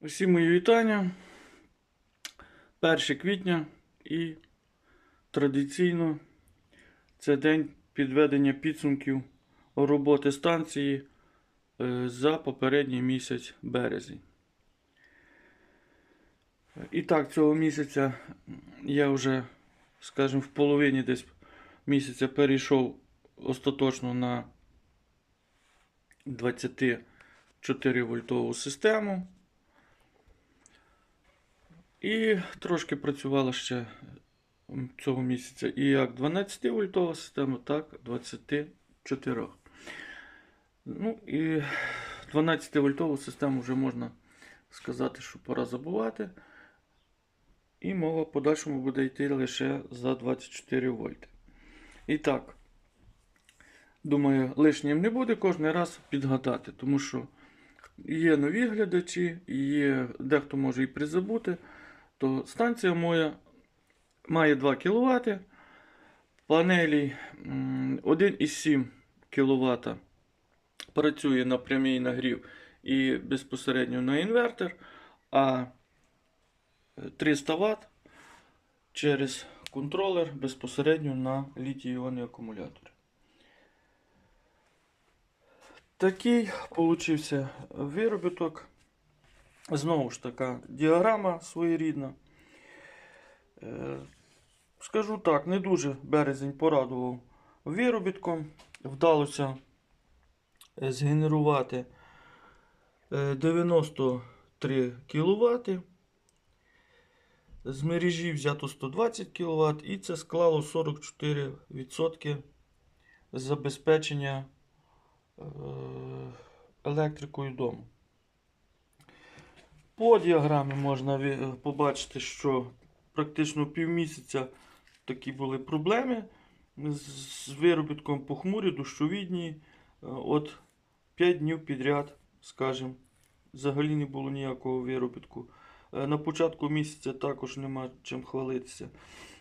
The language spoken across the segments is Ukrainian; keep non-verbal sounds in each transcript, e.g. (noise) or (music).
Усім мої вітання. 1 квітня і традиційно це день підведення підсумків роботи станції е, за попередній місяць березень. І так, цього місяця я вже, скажімо, в половині десь місяця перейшов остаточно на 24 вольтову систему. І трошки працювала ще цього місяця і як 12 вольтова система, так 24. Ну і 12 вольтову систему вже можна сказати, що пора забувати. І мова в подальшому буде йти лише за 24 вольти. І так, думаю, лишнім не буде кожен раз підгадати, тому що є нові глядачі, є дехто може і призабути то станція моя має 2 кВт. Панелі 1,7 кВт працює на прямий нагрів і безпосередньо на інвертор, а 300 Вт через контролер безпосередньо на літій-іонний акумулятор. Такий получився виробіток. Знову ж така діаграма своєрідна. Е, Скажу так, не дуже березень порадував виробітком. Вдалося е, згенерувати е, 93 кВт. З мережі взято 120 кВт і це склало 44% забезпечення е, електрикою дому. По діаграмі можна побачити, що практично півмісяця такі були проблеми з виробітком похмурі, дощові дні. Е, От 5 днів підряд, скажімо, взагалі не було ніякого виробітку. Е, На початку місяця також нема чим хвалитися.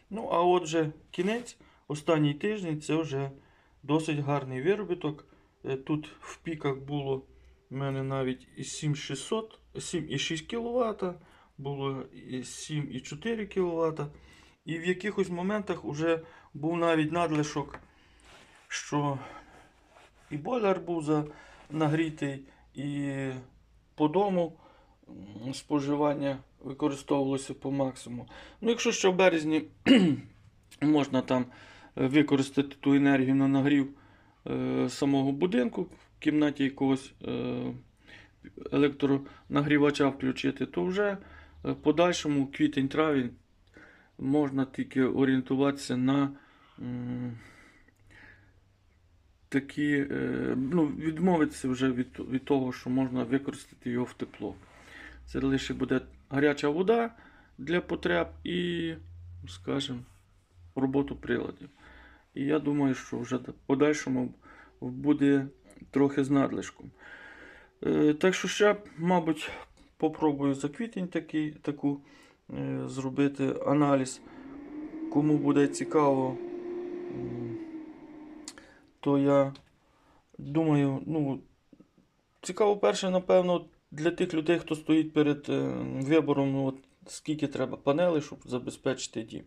Ну, а отже, кінець, останній тиждень це вже досить гарний виробіток. Е, Тут в піках було у мене навіть і 7600, 7,6 кВт, було 7,4 кВт. І в якихось моментах вже був навіть надлишок, що і бойлер був нагрітий, і по дому споживання використовувалося по максимуму. Ну, якщо ще в березні (clears throat) можна там е, використати ту енергію на нагрів е, самого будинку, в кімнаті якогось е, електронагрівача включити, то вже е, в подальшому квітень-травень можна тільки орієнтуватися на такі, е, ну, відмовитися вже від, від того, що можна використати його в тепло. Це лише буде гаряча вода для потреб і, скажімо, роботу приладів. І я думаю, що вже в подальшому буде трохи з надлишком. Е, Так що ще, мабуть, попробую за квітень такий, таку е, зробити аналіз. Кому буде цікаво, то я думаю, ну, цікаво перше, напевно, для тих людей, хто стоїть перед е, вибором, ну, от, скільки треба панелей, щоб забезпечити дім.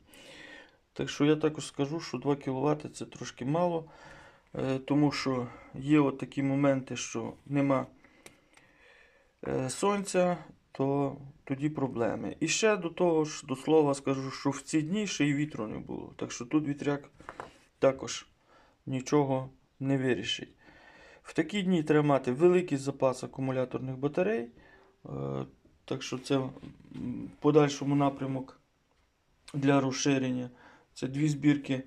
Так що я також скажу, що 2 кВт це трошки мало, тому що є от такі моменти, що нема е, сонця, то тоді проблеми. І ще до того ж, до слова скажу, що в ці дні ще й вітру не було. Так що тут вітряк також нічого не вирішить. В такі дні треба мати великий запас акумуляторних батарей. Е, Так що це подальшому напрямок для розширення. Це дві збірки.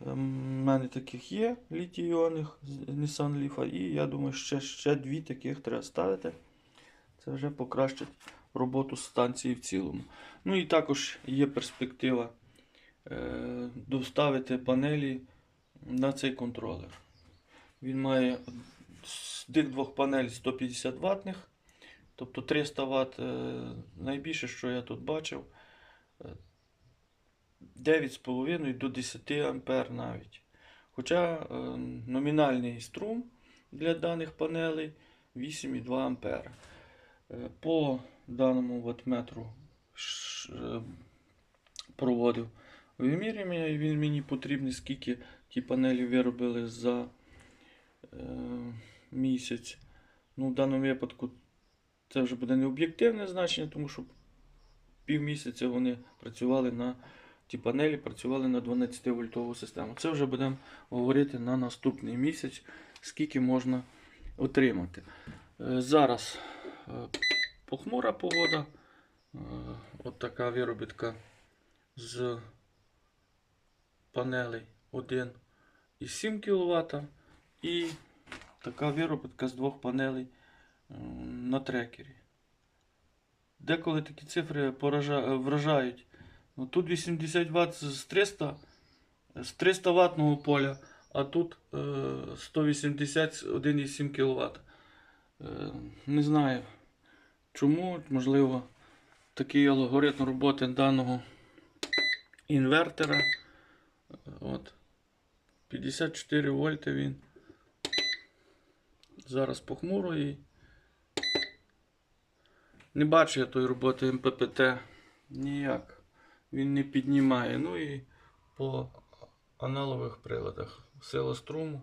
У мене таких є літій-іонних з Nissan Leaf, і я думаю, ще, ще дві таких треба ставити. Це вже покращить роботу станції в цілому. Ну і також є перспектива е, доставити панелі на цей контролер. Він має з тих двох панелей 150 ватних, тобто 300 Вт. Е, найбільше, що я тут бачив, е, 9,5 до 10 ампер навіть. Хоча е, номінальний струм для даних панелей 8,2 ампера. Е, По даному ватметру е, проводив вимірювання, і він мені потрібний, скільки ті панелі виробили за е, місяць. Ну, в даному випадку це вже буде не об'єктивне значення, тому що півмісяця вони працювали на ті панелі, працювали на 12 вольтову систему. Це вже будемо говорити на наступний місяць, скільки можна отримати. Е, Зараз е, похмура погода. Е, От така виробітка з панелей 1,7 кВт і така виробітка з двох панелей на трекері. Деколи такі цифри вражають. Ну, тут 80 Вт з 300, з 300 ваттного поля, а тут е, 181,7 кВт. Не знаю чому, можливо, такий алгоритм роботи даного інвертора. Е, От. 54 вольти він. Зараз похмуро і не бачу я тої роботи МППТ ніяк. Він не піднімає. Ну і по аналогових приладах. Сила струму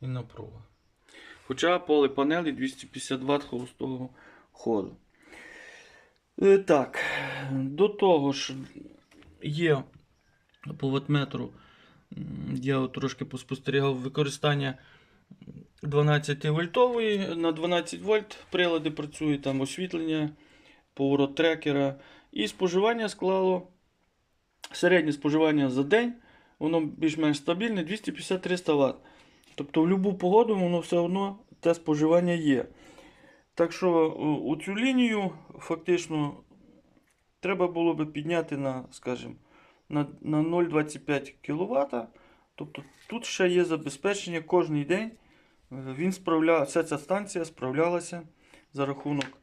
і напруга. Хоча поле панелі 250 Вт холостого ходу. Е, Так, до того ж є по ватметру, я трошки поспостерігав використання 12 вольтової на 12 вольт прилади працюють, там освітлення, поворот трекера. І споживання склало середнє споживання за день, воно більш-менш стабільне 250-300 Вт. Тобто в будь-яку погоду воно все одно те споживання є. Так що у цю лінію фактично треба було би підняти на, скажімо, на, на 0,25 кВт. Тобто тут ще є забезпечення кожен день. Е, Він справля... Вся ця станція справлялася за рахунок е,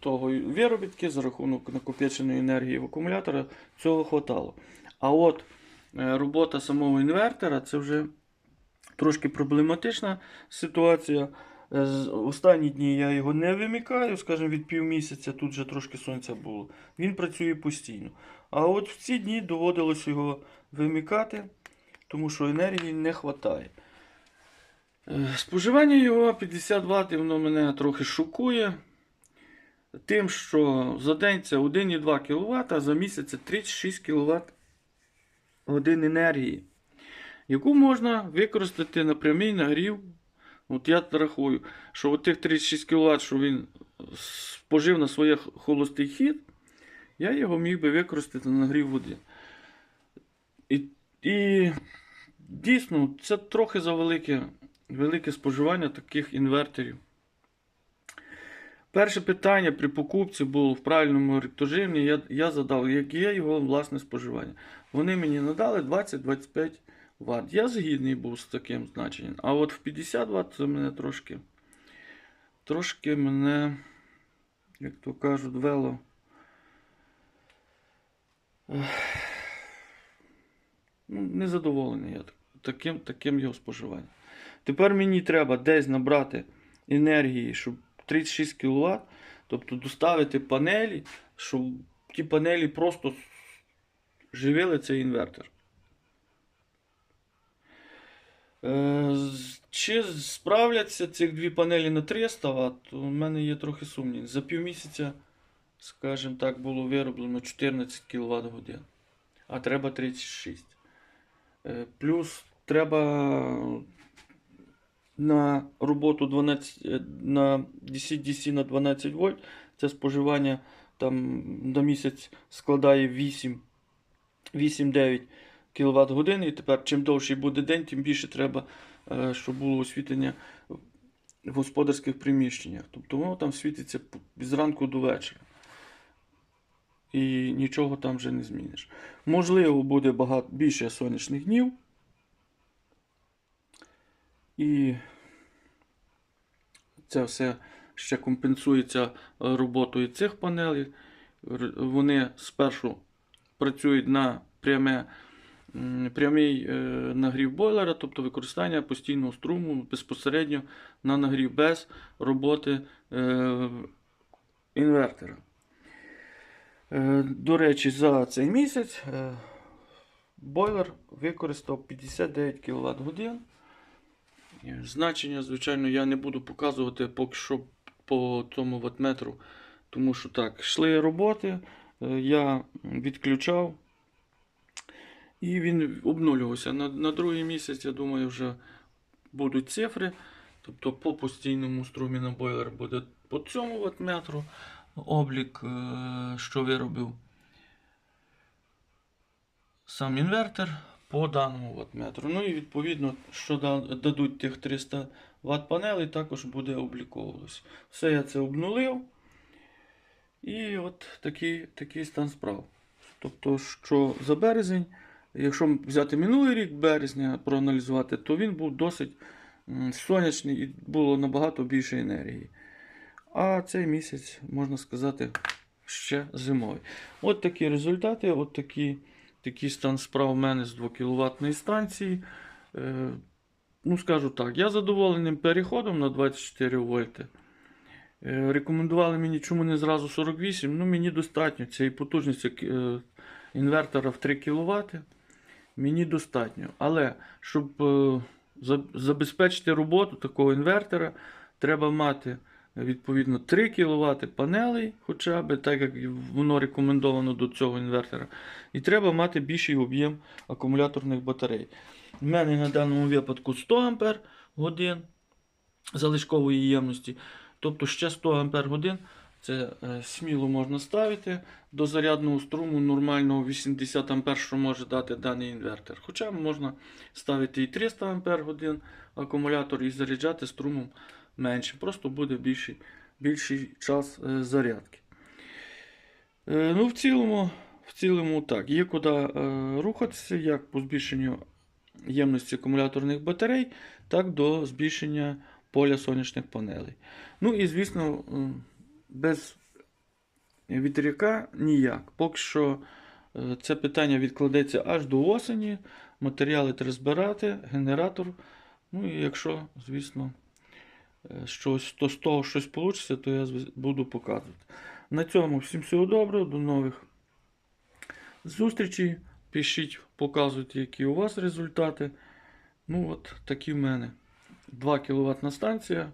того виробітки, за рахунок накопиченої енергії в акумулятора. Цього хватало. А от е, робота самого інвертора це вже трошки проблематична ситуація. Е, Останні дні я його не вимикаю, скажімо, від півмісяця, тут вже трошки сонця було. Він працює постійно. А от в ці дні доводилось його вимикати, тому що енергії не вистачає. Споживання його 50 Вт, воно мене трохи шокує. Тим, що за день це 1,2 кВт, а за місяць це 36 кВт годин енергії, яку можна використати на прямий нагрів. От я рахую, що тих 36 кВт, що він спожив на своє холостий хід, я його міг би використати на нагрів води. І, і дійсно, це трохи за велике, велике споживання таких інверторів. Перше питання при покупці було в правильному режимі. Я, я задав, яке його власне споживання. Вони мені надали 20-25 Вт. Я згідний був з таким значенням. А от в 50 Вт це мене трошки, трошки мене, як то кажуть, вело. Ну, незадоволений я таким, таким його споживанням. Тепер мені треба десь набрати енергії, щоб 36 кВт, тобто доставити панелі, щоб ті панелі просто живили цей інвертор. Е, Чи справляться цих дві панелі на 300 Вт, у мене є трохи сумнів. За півмісяця, скажімо так, було вироблено 14 кВт годин, а треба 36. Е, Плюс треба на роботу 12, е, на DC-DC на 12 вольт. Це споживання там на місяць складає 8 8-9 кВт години. І тепер, чим довший буде день, тим більше треба, е, щоб було освітлення в господарських приміщеннях. Тобто воно там світиться зранку до вечора. І нічого там вже не зміниш. Можливо, буде багато більше сонячних днів. І це все ще компенсується е, роботою цих панелей. Вони спершу працюють на пряме, прямий е, нагрів бойлера, тобто використання постійного струму безпосередньо на нагрів без роботи е, інвертора. Е, До речі, за цей місяць бойлер використав 59 кВт годин. Значення, звичайно, я не буду показувати поки що по тому ватметру, тому що так, йшли роботи, е, я відключав і він обнулювався. На, на другий місяць, я думаю, вже будуть цифри. Тобто по постійному струмі на бойлер буде по цьому ватметру облік, е, що виробив сам інвертор по даному ватметру. Ну і відповідно, що дадуть тих 300 Вт панелей, також буде обліковуватися. Все я це обнулив. І от такий, такий стан справ. Тобто, що за березень, якщо взяти минулий рік березня, проаналізувати, то він був досить сонячний і було набагато більше енергії. А цей місяць, можна сказати, ще зимовий. От такі результати, от такі, такий стан справ у мене з 2 кВт станції. Е, ну, скажу так, я задоволений переходом на 24 вольти. Е, Рекомендували мені, чому не зразу 48. Ну, мені достатньо цієї потужності е, інвертора в 3 кВт. Мені достатньо. Але щоб забезпечити роботу такого інвертора, треба мати відповідно 3 кВт панелей, хоча б, так як воно рекомендовано до цього інвертора. І треба мати більший об'єм акумуляторних батарей. У мене на даному випадку 100 Ампер залишкової ємності. Тобто ще 100 Ампер це е, сміло можна ставити до зарядного струму нормального 80 Ампер, що може дати даний інвертор. Хоча можна ставити і 300 Ампер годин акумулятор і заряджати струмом менше. Просто буде більший, більший час е, зарядки. Е, ну, в цілому, в цілому так, є куди е, рухатися, як по збільшенню ємності акумуляторних батарей, так до збільшення поля сонячних панелей. Ну і, звісно, без вітряка ніяк. Поки що це питання відкладеться аж до осені. Матеріали треба збирати, генератор. Ну і якщо, звісно, щось, то з того щось вийде, то я буду показувати. На цьому всім всього доброго, до нових зустрічей. Пишіть, показуйте, які у вас результати. Ну от такі в мене. 2 кВт станція,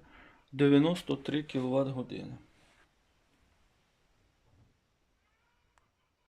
93 кВт години.